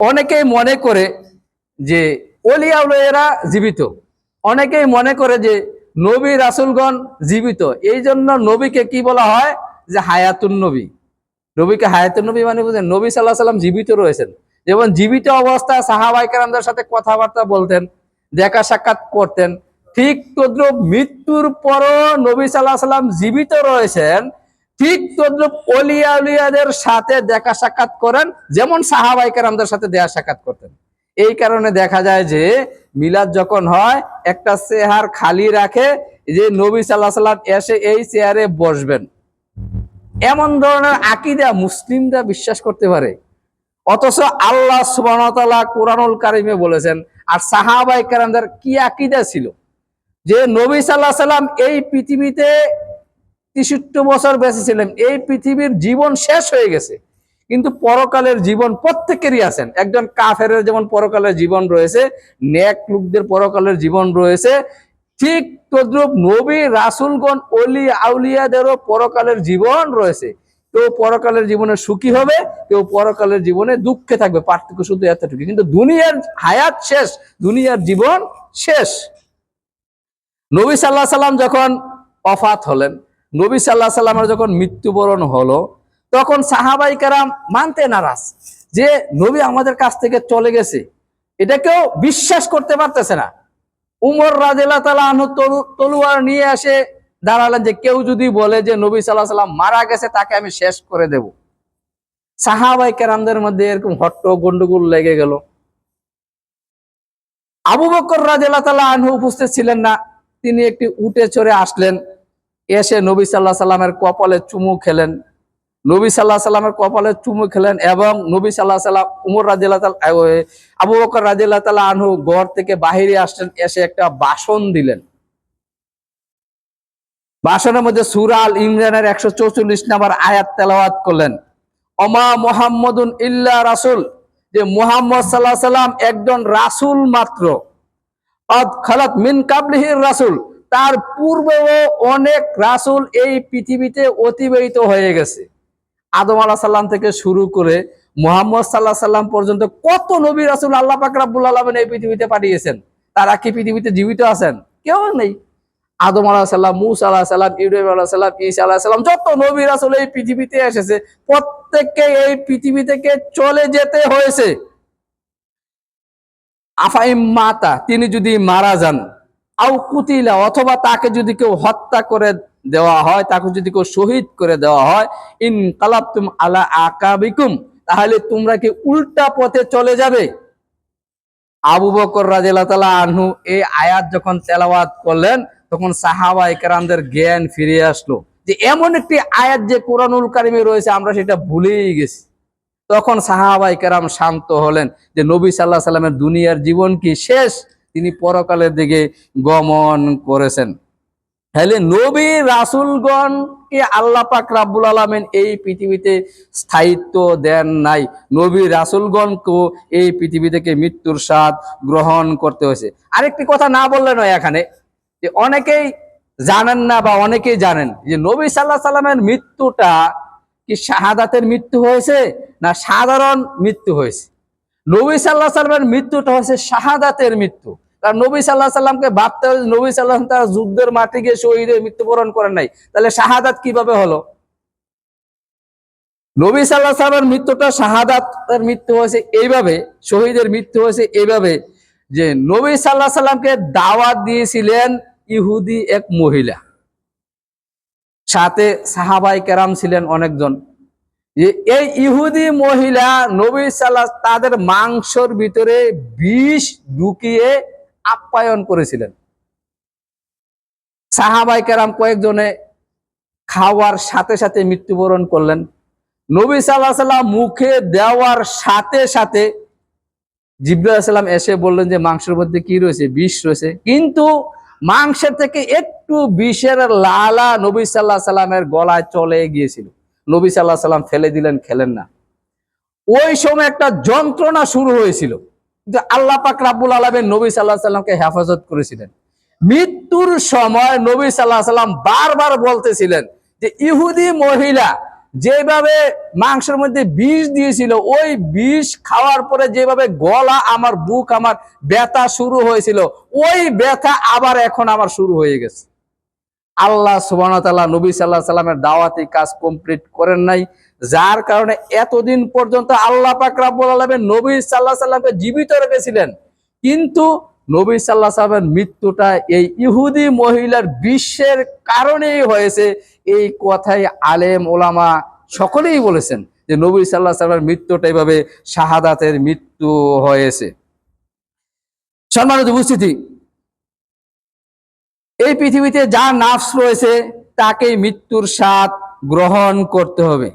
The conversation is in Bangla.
অনেকেই মনে করে যে অলিয়াউলিয়ারা জীবিত। অনেকেই মনে করে যে নবী রাসুলগণ জীবিত। এই জন্য নবীকে কি বলা হয়? যে হায়াতুন নবী। নবীকে হায়াতুন নবী মানে বুঝেন, নবী সাল্লাহ সাল্লাম জীবিত রয়েছেন। যেমন জীবিত অবস্থায় সাহাবাইকারদের সাথে কথাবার্তা বলতেন, দেখা সাক্ষাৎ করতেন, ঠিক তদ্রুপ মৃত্যুর পরও নবী সাল্লাহ সাল্লাম জীবিত রয়েছেন। ঠিক তদ্রুপ অলিয়া উলিয়াদের সাথে দেখা সাক্ষাৎ করেন, যেমন সাহাবাইকারদের সাথে দেখা সাক্ষাৎ করতেন। এই কারণে দেখা যায় যে, মিলাদ যখন হয়, একটা চেহার খালি রাখে যে নবী সাল্লাহ সাল্লাম এসে এই চেয়ারে বসবেন। এমন ধরনের আকিদা মুসলিমরা বিশ্বাস করতে পারে। অথচ আল্লাহ সুবাহতাল্লাহ কোরআনুল কারিমে বলেছেন, আর সাহাবাই কারামদের কি আকিদা ছিল? যে নবী সাল্লাহ সাল্লাম এই পৃথিবীতে তেষট্টি বছর বেঁচে ছিলেন। এই পৃথিবীর জীবন শেষ হয়ে গেছে। কিন্তু পরকালের জীবন প্রত্যেকেরই আছেন। একজন কাফের যেমন পরকালের জীবন রয়েছে, নেক লোকদের পরকালের জীবন রয়েছে, ঠিক তদ্রুপ নবী, রাসুলগণ অলি আউলিয়াদেরও পরকালের জীবন রয়েছে। কেউ পরকালের জীবনে সুখী হবে, কেউ পরকালের জীবনে দুঃখে থাকবে। পার্থক্য শুধু এতটুকু কিন্তু দুনিয়ার হায়াত শেষ, দুনিয়ার জীবন শেষ। নবী সাল্লাহ সাল্লাম যখন অফাত হলেন নবী সাল্লাহ সাল্লামের যখন মৃত্যুবরণ হলো, তখন সাহাবাই কারাম মানতে নারাজ যে নবী আমাদের কাছ থেকে চলে গেছে। এটা কেউ বিশ্বাস করতে পারতেছে না। উমর রাজেলা তালা তলু- তলোয়ার নিয়ে আসে দাঁড়ালেন যে কেউ যদি বলে যে নবী সাল্লাহ সাল্লাম মারা গেছে, তাকে আমি শেষ করে দেব। সাহাবাই কেরামদের মধ্যে এরকম হট্ট গন্ডগোল লেগে গেল। আবু বকর রাজেলা তালা আনহু উপস্থিত ছিলেন না। তিনি একটি উটে চড়ে আসলেন। এসে নবী সাল্লাহ সাল্লামের কপালে চুমু খেলেন। নবী সাল্লাহ সাল্লামের কপালে চুমু খেলেন এবং নবী সাল্লাহ সাল্লাম উমর রাজিল্লাহ আবু বকর রাজিল্লাহ তালা আনহু ঘর থেকে বাহিরে আসলেন, এসে একটা বাসন দিলেন। বাসনের মধ্যে সুরাল ইমরানের একশো চৌচল্লিশ নাম্বার আয়াত তেলাওয়াত করলেন। অমা মোহাম্মদুন ইল্লা রাসুল, যে মোহাম্মদ সাল্লাহ সাল্লাম একজন রাসুল মাত্র। অদ খালাত মিন কাবলিহির রাসুল তার পূর্বেও অনেক রাসুল এই পৃথিবীতে অতিবাহিত হয়ে গেছে। আদম আলাহ সাল্লাম থেকে শুরু করে মোহাম্মদ সাল্লাহ সাল্লাম পর্যন্ত কত নবী রাসুল আল্লাহ পাক আলমেন এই পৃথিবীতে পাঠিয়েছেন? তারা কি পৃথিবীতে জীবিত আছেন? কেউ নেই। আদম আলাহ সাল্লাম মুসা আলাহ সাল্লাম ইব্রাহিম আলাহ সাল্লাম ইসা আলাহ সাল্লাম যত নবী রাসুল এই পৃথিবীতে এসেছে, প্রত্যেককে এই পৃথিবী থেকে চলে যেতে হয়েছে। আফাইম মাতা, তিনি যদি মারা যান আউ কুতিলা, অথবা তাকে যদি কেউ হত্যা করে দেওয়া হয়, তাকে যদি কেউ শহীদ করে দেওয়া হয়, ইন কালাবতুম আলা আকাবিকুম, তাহলে তোমরা কি উল্টা পথে চলে যাবে? আবু বকর তাআলা আনহু এই আয়াত যখন তেলাওয়াত করলেন, তখন সাহাবা একরামদের জ্ঞান ফিরে আসলো। যে এমন একটি আয়াত যে কোরআনুল কারিমে রয়েছে, আমরা সেটা ভুলেই গেছি। তখন সাহাবাই কেরাম শান্ত হলেন যে নবী সাল্লাহ সাল্লামের দুনিয়ার জীবন কি শেষ? তিনি পরকালের দিকে গমন করেছেন। তাহলে নবী রাসুলগণকে আল্লাহ পাক রাব্বুল আলমেন এই পৃথিবীতে স্থায়িত্ব দেন নাই। নবী রাসুলগণকেও এই পৃথিবী থেকে মৃত্যুর স্বাদ গ্রহণ করতে হয়েছে। আরেকটি কথা না বললে নয় এখানে, যে অনেকেই জানেন না বা অনেকেই জানেন যে নবী সাল্লাহ সাল্লামের মৃত্যুটা কি শাহাদাতের মৃত্যু হয়েছে না সাধারণ মৃত্যু হয়েছে? নবী সাল্লাহ সাল্লামের মৃত্যুটা হয়েছে শাহাদাতের মৃত্যু। কারণ নবী সাল্লাহ সাল্লামকে ভাবতে হবে নবী সাল্লাহ তারা যুদ্ধের মাঠে গিয়ে শহীদের মৃত্যুবরণ করেন নাই। তাহলে শাহাদাত কীভাবে হলো? নবী সাল্লাহ সাল্লামের মৃত্যুটা শাহাদাতের মৃত্যু হয়েছে এইভাবে, শহীদের মৃত্যু হয়েছে এইভাবে যে নবী সাল্লাহ সাল্লামকে দাওয়াত দিয়েছিলেন ইহুদি এক মহিলা। সাথে সাহাবাই কেরাম ছিলেন অনেকজন। এই ইহুদি মহিলা নবী সাল্লাহ তাদের মাংসর ভিতরে বিষ ঢুকিয়ে আপ্যায়ন করেছিলেন। সাহাবাই কেরাম কয়েকজনে খাওয়ার সাথে সাথে মৃত্যুবরণ করলেন। নবী সাল্লাহ সাল্লাম মুখে দেওয়ার সাথে সাথে জিব্রাহ সাল্লাম এসে বললেন যে, মাংসের মধ্যে কি রয়েছে? বিষ রয়েছে। কিন্তু মাংসের থেকে একটু বিষের লালা নবী সাল্লাহ সাল্লামের গলায় চলে গিয়েছিল। নবী সাল্লাহ সাল্লাম ফেলে দিলেন, খেলেন না। ওই সময় একটা যন্ত্রণা শুরু হয়েছিল কিন্তু আল্লাহ পাক রাব্বুল আলমের নবী সাল্লাহ সাল্লামকে হেফাজত করেছিলেন। মৃত্যুর সময় নবী সাল্লাহ সাল্লাম বারবার বলতেছিলেন যে ইহুদি মহিলা যেভাবে মাংসের মধ্যে বিষ দিয়েছিল, ওই বিষ খাওয়ার পরে যেভাবে গলা আমার, বুক আমার ব্যথা শুরু হয়েছিল, ওই ব্যথা আবার এখন আমার শুরু হয়ে গেছে। আল্লাহ সুবাহ নবী সাল্লাহ সাল্লামের দাওয়াতি কাজ কমপ্লিট করেন নাই, যার কারণে এতদিন পর্যন্ত আল্লাহ পাক রাব্বুল আলামিন নবী সাল্লাহ সাল্লামকে জীবিত রেখেছিলেন। কিন্তু নবী সাল্লাহ সাল্লামের মৃত্যুটা এই ইহুদি মহিলার বিশ্বের কারণেই হয়েছে। এই কথাই আলেম ওলামা সকলেই বলেছেন যে নবী সাল্লাহ সাল্লামের মৃত্যুটা এইভাবে শাহাদাতের মৃত্যু হয়েছে। সম্মানিত উপস্থিতি এই পৃথিবীতে যা নাফস রয়েছে তাকে মৃত্যুর স্বাদ গ্রহণ করতে হবে।